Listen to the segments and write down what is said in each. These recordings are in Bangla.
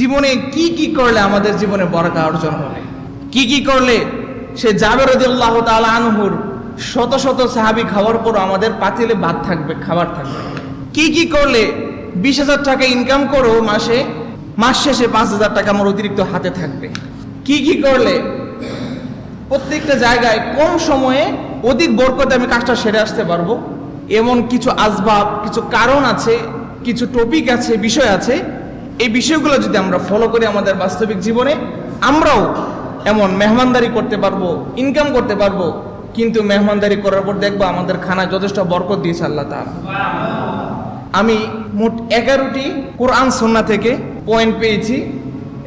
জীবনে কি কি করলে আমাদের জীবনে বরকা অর্জন হবে কি কি করলে? সে জাবের আল্লাহ তাআলা আনহুর শত শত সাহাবি খাওয়ার পর আমাদের পাতিলে ভাত থাকবে, খাবার থাকবে। কি কি করলে? বিশ হাজার টাকা ইনকাম করো মাসে, মাস শেষে পাঁচ হাজার টাকা আমার অতিরিক্ত হাতে থাকবে। কি কি করলে? প্রত্যেকটা জায়গায় কম সময়ে অধিক বরকতে আমি কাজটা সেরে আসতে পারব। এমন কিছু আসবাব, কিছু কারণ আছে, কিছু টপিক আছে, বিষয় আছে এই বিষয়গুলো যদি আমরা ফলো করি আমাদের বাস্তবিক জীবনে, আমরাও এমন মেহমানদারি করতে পারব ইনকাম করতে পারব, কিন্তু মেহমানদারি করার পর দেখব আমাদের খানা যথেষ্ট বরকত দিয়েছে আল্লাহ তাআলা। আমি মোট এগারোটি কোরআন সন্না থেকে পয়েন্ট পেয়েছি,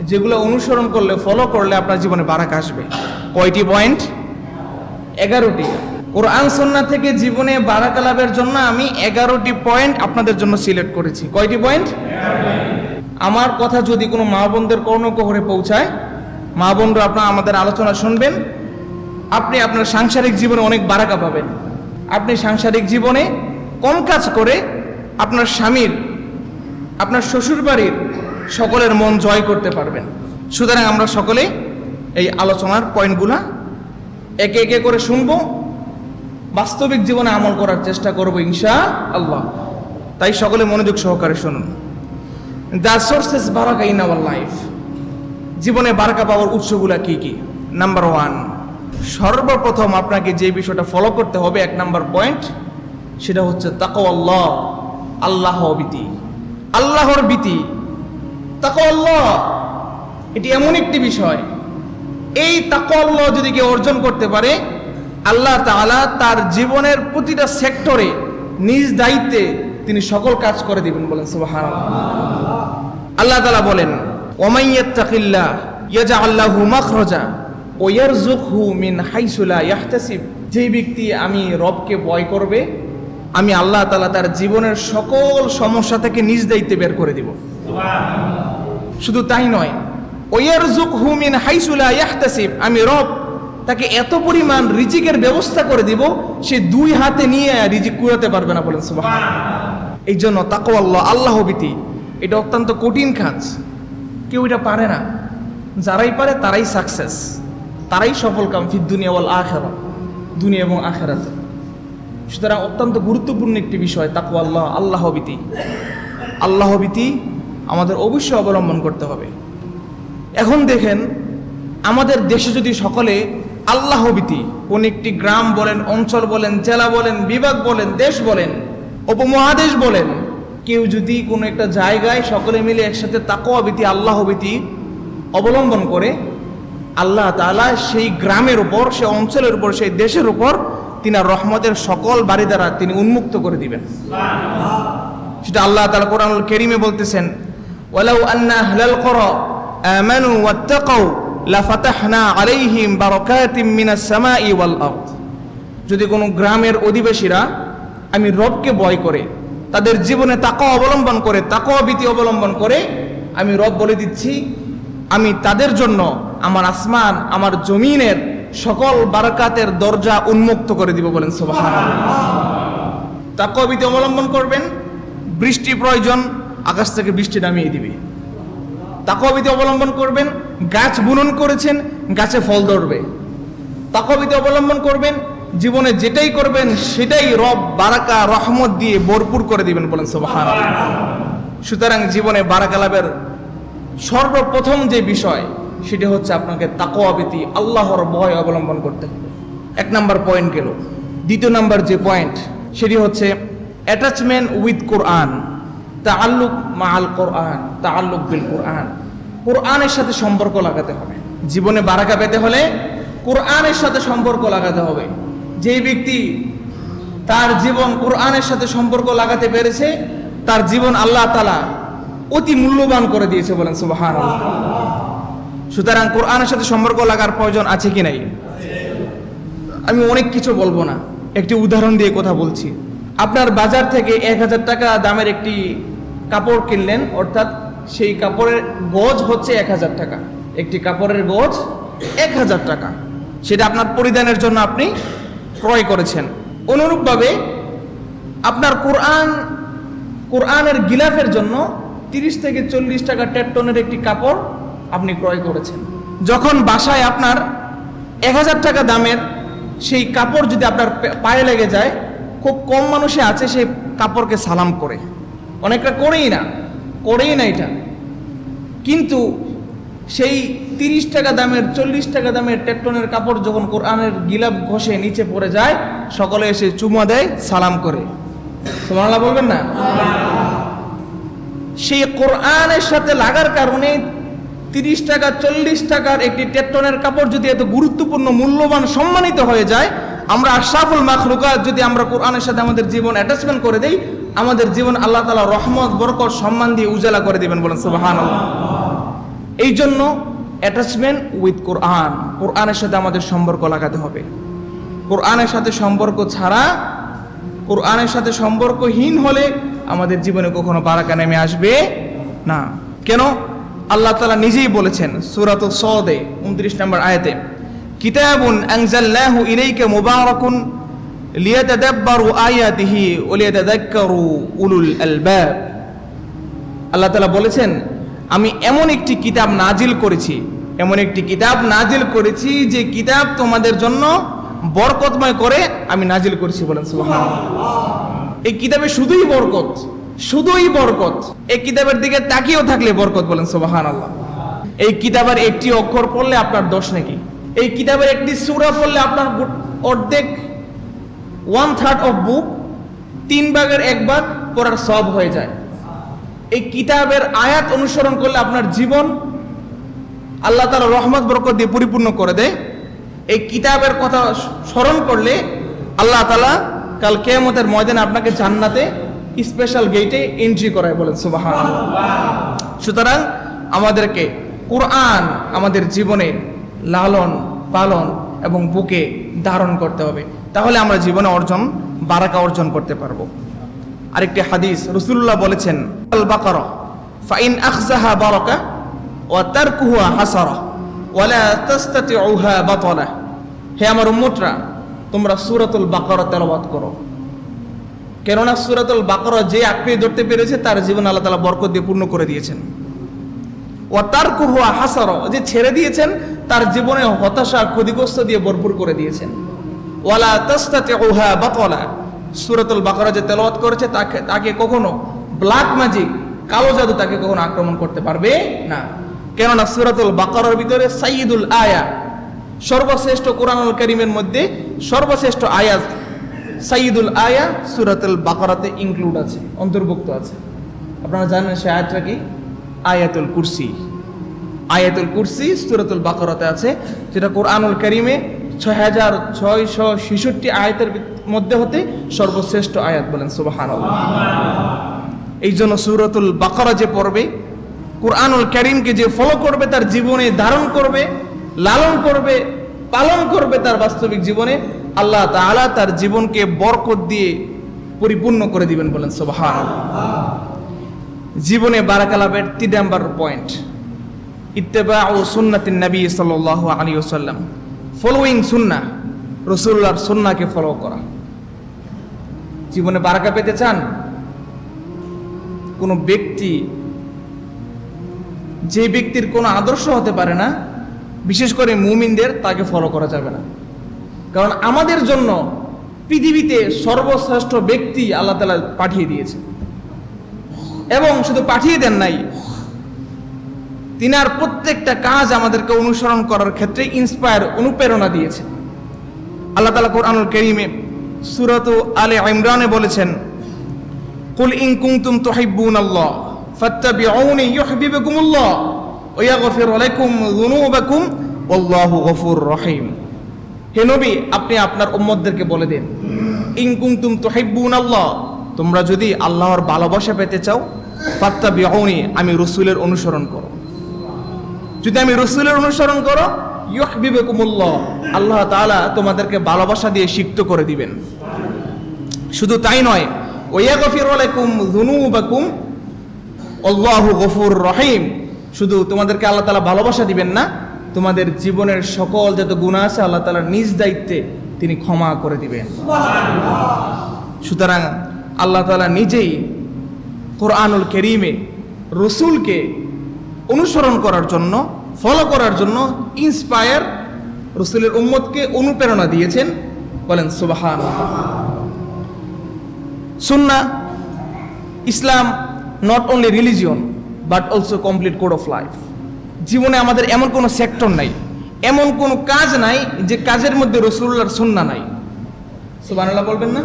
যেগুলো অনুসরণ করলে ফলো করলে আপনার জীবনে বারাক আসবে। কয়টি পয়েন্ট এগারোটি। কোরআন সন্না থেকে জীবনে বারাকা লাভের জন্য আমি এগারোটি পয়েন্ট আপনাদের জন্য সিলেক্ট করেছি। কয়টি পয়েন্ট আমার কথা যদি কোনো মা বোনদের কর্ণকহরে পৌঁছায়, মা বোনরা আপনার আমাদের আলোচনা শুনবেন। আপনি আপনার সাংসারিক জীবনে অনেক বারাকা পাবেন। আপনি সাংসারিক জীবনে কম কাজ করে আপনার স্বামীর, আপনার শ্বশুর বাড়ির সকলের মন জয় করতে পারবেন। সুতরাং আমরা সকলে এই আলোচনার পয়েন্টগুলা একে একে করে শুনব। বাস্তবিক জীবনে আমল করার চেষ্টা করব ইনশা আল্লাহ তাই সকলে মনোযোগ সহকারে শুনুন। দ্য সোর্সেস বারাকা ইন আওয়ার লাইফ জীবনে বারাকা পাওয়ার উৎসগুলা কি কি? নাম্বার ওয়ান সর্বপ্রথম আপনাকে যে বিষয়টা ফলো করতে হবে, এক নাম্বার পয়েন্ট সেটা হচ্ছে তাকো আল্লাহ আল্লাহ বিতি আল্লাহর বিতি তাকো আল্লাহ। এটি এমন একটি বিষয়। এই তাকো আল্লাহ যদি কেউ অর্জন করতে পারে, আল্লাহ তাআলা তার জীবনের প্রতিটা সেক্টরে নিজ দায়িত্বে তিনি সকল কাজ করে দিবেন বলেন, সুবহানাল্লাহ। আল্লাহ তালা বলেন ওমাইয়াত্তাকিল্লাহ ইয়াজআল্লাহু মাখরাজা ওয়া ইয়ারযুকহু মিন হাইসু লা ইয়াহতাসিব। যেই ব্যক্তি আমি রবকে ভয় করবে আমি আল্লাহ তালা তার জীবনের সকল সমস্যা থেকে নিজ দায়িত্বে বের করে দিব। শুধু তাই নয় ওয়ারযুকহু মিন হাইসুলা ইয়াহতাসিব। আমি রব তাকে এত পরিমাণ রিজিকের ব্যবস্থা করে দিব সে দুই হাতে নিয়ে রিজিক কুড়াতে পারবে না বলেন সুবহানাল্লাহ। এই জন্য তাকো আল্লাহ আল্লাহ বিতি এটা অত্যন্ত কঠিন কাজ। কেউ এটা পারে না। যারাই পারে তারাই সাকসেস তারাই সফল কাম ফির দুনিয়া ওয়াল আখেরা, দুনিয়া এবং আখেরাতে। সুতরাং অত্যন্ত গুরুত্বপূর্ণ একটি বিষয় তাকু আল্লাহ আল্লাহ বিতি। আল্লাহ বিতি আমাদের অবশ্যই অবলম্বন করতে হবে। এখন দেখেন, আমাদের দেশে যদি সকলে আল্লাহ বিতি, কোন একটি গ্রাম বলেন, অঞ্চল বলেন, জেলা বলেন, বিভাগ বলেন, দেশ বলেন, উপমহাদেশ বলেন কেউ যদি কোনো একটা জায়গায় সকলে মিলে একসাথে তাকোয়াবিতি আল্লাহবিতি অবলম্বন করে, আল্লাহ তাআলা সেই গ্রামের উপর, সেই অঞ্চলের উপর, সেই দেশের উপর তিনি রহমতের সকল বাড়ি দ্বারা তিনি উন্মুক্ত করে দিবেন। সেটা আল্লাহ তাআলা কোরআনুল কেরিমে বলতেছেন, ওয়ালাউ আন্না আহলাল করা আমানু ওয়াত্তাকাউ লাফাতাহনা আলাইহিম বারাকাতিম মিনাস সামাই ওয়াল আরদ। যদি কোনো গ্রামের অধিবাসীরা, আমি রবকে ভয় করে তাদের জীবনে তাকা অবলম্বন করে, তাকওয়া ভীতি অবলম্বন করে, আমি রব বলে দিচ্ছি, আমি তাদের জন্য আমার আসমান, আমার জমিনের সকল বারাকাতের দরজা উন্মুক্ত করে দিব বলেন সুবহানাল্লাহ। তাকওয়া ভীতি অবলম্বন করবেন, বৃষ্টি প্রয়োজন, আকাশ থেকে বৃষ্টি নামিয়ে দিবে। তাকবিতে অবলম্বন করবেন, গাছ বুনন করেছেন, গাছে ফল ধরবে। তাকবিতে অবলম্বন করবেন জীবনে যেটাই করবেন, সেটাই রব বারাকা, রহমত দিয়ে ভরপুর করে দিবেন বলেন সোবাহান সুতরাং জীবনে বারাকা লাভের সর্বপ্রথম যে বিষয়, সেটি হচ্ছে আপনাকে তাকোয়াবিতি আল্লাহর ভয় অবলম্বন করতে হবে। এক নাম্বার পয়েন্ট গেল। দ্বিতীয় নাম্বার যে পয়েন্ট সেটি হচ্ছে অ্যাটাচমেন্ট উইথ কোরআন তাআল্লুক মা আল কোরআন তা আল্লুক বিল কোরআন কোরআনের সাথে সম্পর্ক লাগাতে হবে। জীবনে বারাকা পেতে হলে কোরআনের সাথে সম্পর্ক লাগাতে হবে। যেই ব্যক্তি তার জীবন কোরআনের সাথে সম্পর্ক লাগাতে পেরেছে, তার জীবন আল্লাহ তালা অতি মূল্যবান করে দিয়েছে বলেন সুবাহান সুতরাং কোরআনের সাথে সম্পর্ক লাগার প্রয়োজন আছে কি নাই? আমি অনেক কিছু বলব না। একটি উদাহরণ দিয়ে কথা বলছি। আপনার বাজার থেকে এক হাজার টাকা দামের একটি কাপড় কিনলেন, অর্থাৎ সেই কাপড়ের গজ হচ্ছে এক হাজার টাকা। একটি কাপড়ের গজ এক হাজার টাকা। সেটা আপনার পরিধানের জন্য আপনি ক্রয় করেছেন। অনুরূপভাবে আপনার কোরআন, কোরআনের গিলাফের জন্য তিরিশ থেকে চল্লিশ টাকা টেট্টনের একটি কাপড় আপনি ক্রয় করেছেন। যখন বাসায় আপনার এক হাজার টাকা দামের সেই কাপড় যদি আপনার পায়ে লেগে যায়, খুব কম মানুষে আছে সেই কাপড়কে সালাম করে। অনেকটা করেই না করেই না এটা। কিন্তু সেই তিরিশ টাকা দামের, চল্লিশ টাকা দামের টেট্টনের কাপড় যখন কোরআনের গিলাপ ঘষে নিচে পড়ে যায়, সকলে এসে চুমা দেয়, সালাম করে। সুবহানাল্লাহ বলবেন না? সেই কোরআনের সাথে লাগার কারণে তিরিশ টাকা, চল্লিশ টাকার একটি টেট্টনের কাপড় যদি এত গুরুত্বপূর্ণ, মূল্যবান, সম্মানিত হয়ে যায়, আমরা আশরাফুল মাখলুকাত যদি আমরা কোরআনের সাথে আমাদের জীবন অ্যাটাচমেন্ট করে দেই, আমাদের জীবন আল্লাহ তালা রহমত, বরকত, সম্মান দিয়ে উজালা করে দিবেন বলেন সুবাহান এই জন্য অ্যাটাচমেন্ট উইথ কোরআন কোরআনের সাথে আমাদের সম্পর্ক লাগাতে হবে। কোরআনের সাথে সম্পর্ক ছাড়া কোরআনের সাথে সম্পর্কহীন হলে আমাদের জীবনে কখনো বারাকা নেমে আসবে না। কেন? আল্লাহ তালা নিজেই বলেছেন, সুরাত সদে উনত্রিশ নম্বর আয়াতে, কিতাবুন আনজালনাহু ইলাইকা মুবারাকুন লিয়াতাদাব্বারু আয়াতিহি ওয়া লিয়াতাযাক্কারু উলুল আলবাব। আল্লাহ তালা বলেছেন আমি এমন একটি কিতাব নাজিল করেছি, এমন একটি কিতাব নাজিল করেছি যে কিতাব তোমাদের জন্য বরকতময় করে আমি নাজিল করেছি বলেন এই কিতাবে শুধুই বরকত শুধুই বরকত। এই কিতাবের দিকে তাকিয়েও থাকলে বরকত বলেন সোবাহান আল্লাহ এই কিতাবের একটি অক্ষর পড়লে আপনার দোষ নাকি? এই কিতাবের একটি সূরা পড়লে আপনার অর্ধেক ওয়ান থার্ড অফ বুক তিন ভাগের এক ভাগ পড়ার সব হয়ে যায়। এই কিতাবের আয়াত অনুসরণ করলে আপনার জীবন আল্লাহ তালা রহমত, বরকত দিয়ে পরিপূর্ণ করে দেয়। এই কিতাবের কথা স্মরণ করলে আল্লাহ তালা কাল কেয়ামতের ময়দানে আপনাকে জান্নাতে স্পেশাল গেটে এন্ট্রি করায় বলেন সুবাহান সুতরাং আমাদেরকে কোরআন আমাদের জীবনে লালন, পালন এবং বুকে ধারণ করতে হবে। তাহলে আমরা জীবনে অর্জন, বারাকা অর্জন করতে পারব। আরেকটি হাদিস রসুল্লাহ বলেছেন হে আমার উম্মতরা, তোমরা বাকারা করো। কেননা বাকারা যে ধরতে পেরেছে, তার জীবন আল্লাহ বরকত দিয়ে পূর্ণ করে দিয়েছেন। ও তার কুহুয়া হাসার, যে ছেড়ে দিয়েছেন, তার জীবনে হতাশা ক্ষতিগ্রস্ত দিয়ে ভরপুর করে দিয়েছেন। ওয়ালা তাস্তাতে ওহা বাতলা সুরাতুল বাকরা যে তেলাওয়াত করেছে, তাকে তাকে কখনো ব্ল্যাক ম্যাজিক কালো জাদু তাকে কখনো আক্রমণ করতে পারবে না। কেননা সুরাতুল বাকরার ভিতরে সাইয়দুল আয়া, সর্বশ্রেষ্ঠ কোরআনুল করিমের মধ্যে সর্বশ্রেষ্ঠ আয়াত সাইয়দুল আয়া সুরাতুল বাকরাতে ইনক্লুড আছে, অন্তর্ভুক্ত আছে। আপনারা জানেন সে আয়াতটা কি? আয়াতুল কুরসি। আয়াতুল কুরসি সুরাতুল বাকরাতে আছে, যেটা কোরআনুল করিমে ছয় হাজার ছয়শো ছেষট্টি আয়াতের মধ্যে হতে সর্বশ্রেষ্ঠ আয়াত বলেন সুবাহান এই জন্য সুরাতুল বাকরা যে পড়বে, কোরআনুল করিমকে যে ফলো করবে, তার জীবনে ধারণ করবে, লালন করবে, পালন করবে তার বাস্তবিক জীবনে, আল্লাহ তাআলা তার জীবনকে বরকত দিয়ে পরিপূর্ণ করে দিবেন বলেন সুবাহান জীবনে বারাকা লাভের তিন নাম্বার পয়েন্ট ইত্তেবা ও সুন্নাতিন নবী সাল্লাহ আলী ওসাল্লাম ফলোয়িং সুন্না রসুল্লাহর সুন্নাকে ফলো করা। জীবনে বারাকা পেতে চান? কোনো ব্যক্তি, যে ব্যক্তির কোনো আদর্শ হতে পারে না, বিশেষ করে মুমিনদের তাকে ফলো করা যাবে না। কারণ আমাদের জন্য পৃথিবীতে সর্বশ্রেষ্ঠ ব্যক্তি আল্লাহ তালা পাঠিয়ে দিয়েছে। এবং শুধু পাঠিয়ে দেন নাই, তিনার প্রত্যেকটা কাজ আমাদেরকে অনুসরণ করার ক্ষেত্রে ইন্সপায়ার অনুপ্রেরণা দিয়েছে। আল্লাহ তালা কোরআনুল করিমে সুরত আলে ইমরানে বলেছেন কুল ইন কুনতুম তুহিব্বুন আল্লাহ ফাত্তাবিউনি ইউহিব্বুকুমুল্লাহ ওয়া ইয়াগফির লাকুম যুনুবাকুম ওয়াল্লাহু গফুর রহিম হে নবী, আপনি আপনার উম্মতদেরকে বলে দিন, ইন কুনতুম তুহিব্বুন আল্লাহ তোমরা যদি আল্লাহর ভালোবাসা পেতে চাও, ফাত্তাবিউনি আমি রসুলের অনুসরণ করো। যদি আমি রসুলের অনুসরণ করো ইউহিব্বুকুমুল্লাহ আল্লাহ তাআলা তোমাদেরকে ভালোবাসা দিয়ে সিক্ত করে দিবেন। শুধু তাই নয় আল্লাহু গফুর রহিম। শুধু তোমাদেরকে আল্লাহ তাআলা ভালোবাসা দিবেন না, তোমাদের জীবনের সকল যত গুনাহ আছে আল্লাহ তাআলা নিজ দায়িত্বে তিনি ক্ষমা করে দিবেন। সুতরাং আল্লাহ তাআলা নিজেই কোরআনুল করিমে রসুলকে অনুসরণ করার জন্য ফলো করার জন্য ইন্সপায়ার রসুলের উম্মতকে অনুপ্রেরণা দিয়েছেন। বলেন সুবাহান সুন্না Islam not only religion but also complete code of life জীবনে আমাদের এমন কোনো সেক্টর নাই এমন কোনো কাজ নাই যে কাজের মধ্যে রসুল্লাহর সুন্না নাই। সুবহানাল্লাহ বলবেন না?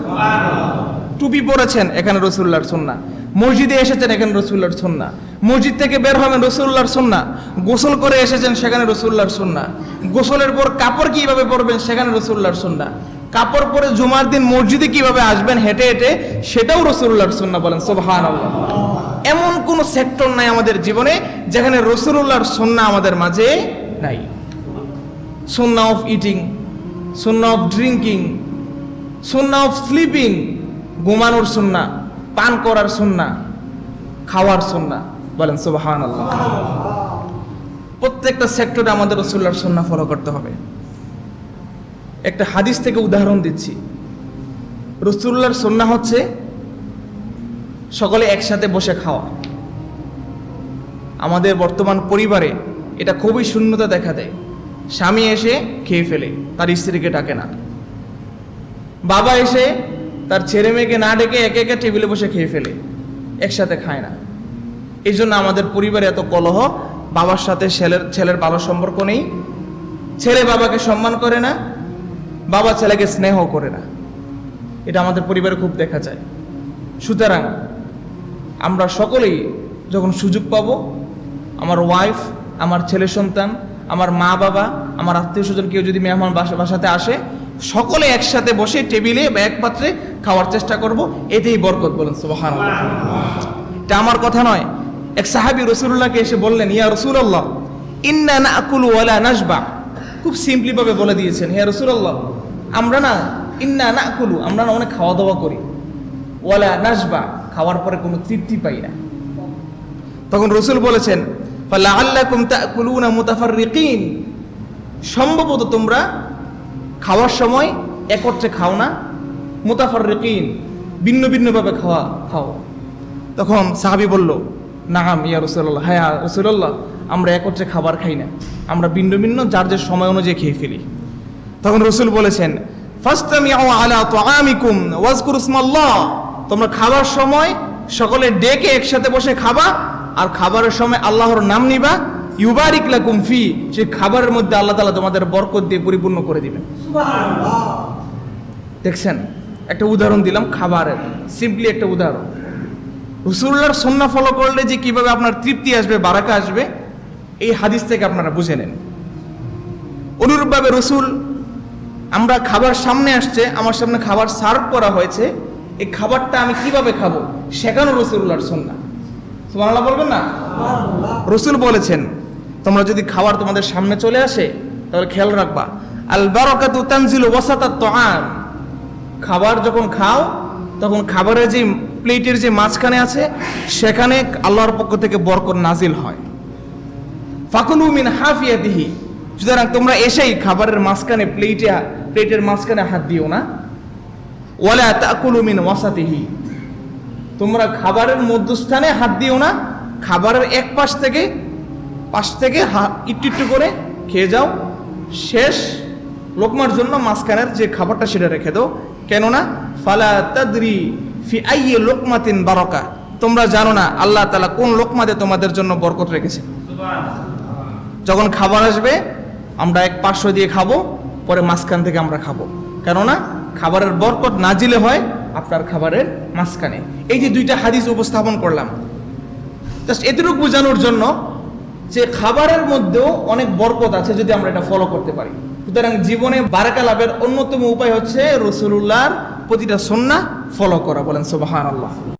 টুপি পরেছেন এখানে রসুল্লাহর সুন্না মসজিদে এসেছেন এখানে রসুল্লাহর সুন্না মসজিদ থেকে বের হবেন রসুল্লাহর সুন্না গোসল করে এসেছেন সেখানে রসুল্লাহর সুন্না গোসলের পর কাপড় কীভাবে পরবেন সেখানে রসুল্লাহর সুন্না কাপড় পরে জুমার দিন মসজিদে কীভাবে আসবেন হেঁটে হেঁটে, সেটাও রসুল্লাহর সুন্না বলেন সোবহান এমন কোন সেক্টর নাই আমাদের জীবনে যেখানে রসুল্লাহর সুন্না আমাদের মাঝে নাই। সুন্না অফ ইটিং সুন্না অফ ড্রিঙ্কিং সুন্না অফ স্লিপিং, ঘুমানোর সুন্না পান করার সুন্না খাওয়ার সুন্না বলেন আল্লাহ প্রত্যেকটা সেক্টরে আমাদের রসুল্লাহর সুন্না ফলো করতে হবে। একটা হাদিস থেকে উদাহরণ দিচ্ছি। রসুল্লাহর সুন্না হচ্ছে সকলে একসাথে বসে খাওয়া। আমাদের বর্তমান পরিবারে এটা খুবই শূন্যতা দেখা দেয়। স্বামী এসে খেয়ে ফেলে, তার স্ত্রীকে ডাকে না। বাবা এসে তার ছেলে মেয়েকে না ডেকে একে একে টেবিলে বসে খেয়ে ফেলে, একসাথে খায় না। এই জন্য আমাদের পরিবারে এত কলহ, বাবার সাথে ছেলের ছেলের ভালো সম্পর্ক নেই। ছেলে বাবাকে সম্মান করে না বাবা ছেলেকে স্নেহ করে না। এটা আমাদের পরিবারে খুব দেখা যায়। সুতরাং আমরা সকলেই যখন সুযোগ পাবো, আমার ওয়াইফ আমার ছেলে সন্তান, আমার মা বাবা, আমার আত্মীয় স্বজন কেউ যদি মেহমান বাসা, বাসাতে আসে, সকলে একসাথে বসে টেবিলে বা এক পাত্রে খাওয়ার চেষ্টা করব। এতেই বরকত বলেন সুবাহান এটা আমার কথা নয়। এক সাহাবি রসুল্লাহকে এসে বললেন, ইয়া রসুল্লাহ ইন্না না আকুল ওয়ালা নাসবা খুব সিম্পলি ভাবে বলে দিয়েছেন ইয়া রসুল্লাহ আমরা না, ইন্না না আকুলু আমরা না অনেক খাওয়া দাওয়া করি। ওয়ালা নাসবা খাওয়ার পরে কোনো তৃপ্তি পাই না। তখন রসুল বলেছেন, ফালাআল্লাকুম তাকুলুনা মুতাফাররিকিন, সম্ভবত তোমরা খাওয়ার সময় একত্রে খাও না, মুতাফাররিকিন, ভিন্ন ভিন্নভাবে খাওয়া, খাও। তখন সাহাবি বলল নাম ইয়া রসুল্লাহ হ্যাঁ রসুল্লাহ আমরা একত্রে খাবার খাই না। আমরা ভিন্ন ভিন্ন যার যে সময় অনুযায়ী খেয়ে ফেলি। তখন রসুল বলেছেন ফাস্তামিউ আলা তুআমিকুম ওয়াজকুরু ইসমাল্লাহ। তোমরা খাবার সময় সকলে ডেকে একসাথে বসে খাবা আর খাবারের সময় আল্লাহর নাম নিবা। ইউবারিক লাকুম ফি সেই খাবারের মধ্যে আল্লাহ তাআলা তোমাদের বরকত দিয়ে পরিপূর্ণ করে দিবেন। দেখছেন? একটা উদাহরণ দিলাম খাবারের। সিম্পলি একটা উদাহরণ। রসুল্লাহর সন্না ফলো করলে যে কীভাবে আপনার তৃপ্তি আসবে বারাকা আসবে? এই হাদিস থেকে আপনারা বুঝে নেন। অনুরূপভাবে রসুল আমরা খাবার সামনে আসছে আমার সামনে খাবার সার্ভ করা হয়েছে এই খাবারটা আমি কীভাবে খাব সেখানেও রসুল্লাহর সন্না সুবহানাল্লাহ বলবেন না? রসুল বলেছেন তোমরা যদি খাবার তোমাদের সামনে চলে আসে তাহলে খেয়াল রাখবা আল বারাকাতু তানজিলু ওয়াসাতাত তুআম। খাবার যখন খাও তখন খাবারের যে প্লেটের যে মাঝখানে আছে সেখানে আল্লাহর পক্ষ থেকে বরকত নাজিল হয়। ফাকুলু মিন হাফিয়াতিহি। সুতরাং তোমরা এসেই খাবারের মাঝখানে প্লেটে প্লেটের মাঝখানে হাত দিও না। ওয়ালা তাকুলু মিন ওয়াসাতিহি। তোমরা খাবারের মধ্যস্থানে হাত দিও না। খাবারের এক পাশ থেকে পাশ থেকে একটু একটু করে খেয়ে যাও। শেষ লোকমার জন্য মাঝখানের যে খাবারটা সেটা রেখে দাও। কেননা ফালা তাদরি ফি আইয়ে লোকমাতিন বারকা। তোমরা জানো না আল্লাহ তালা কোন লোকমাতে তোমাদের জন্য বরকত রেখেছে। যখন খাবার আসবে, আমরা এক পার্শ্ব দিয়ে খাব, পরে মাঝখান থেকে আমরা খাব। কেননা, খাবারের বরকত নাজিলে হয় আপনার খাবারের মাঝখানে। এই যে দুইটা হাদিস উপস্থাপন করলাম। জাস্ট এতটুকু বোঝানোর জন্য যে খাবারের মধ্যেও অনেক বরকত আছে যদি আমরা এটা ফলো করতে পারি। সুতরাং জীবনে বারাকা লাভের অন্যতম উপায় হচ্ছে রসুল্লাহর প্রতিটা সন্না ফলো করা, বলেন সুবাহান আল্লাহ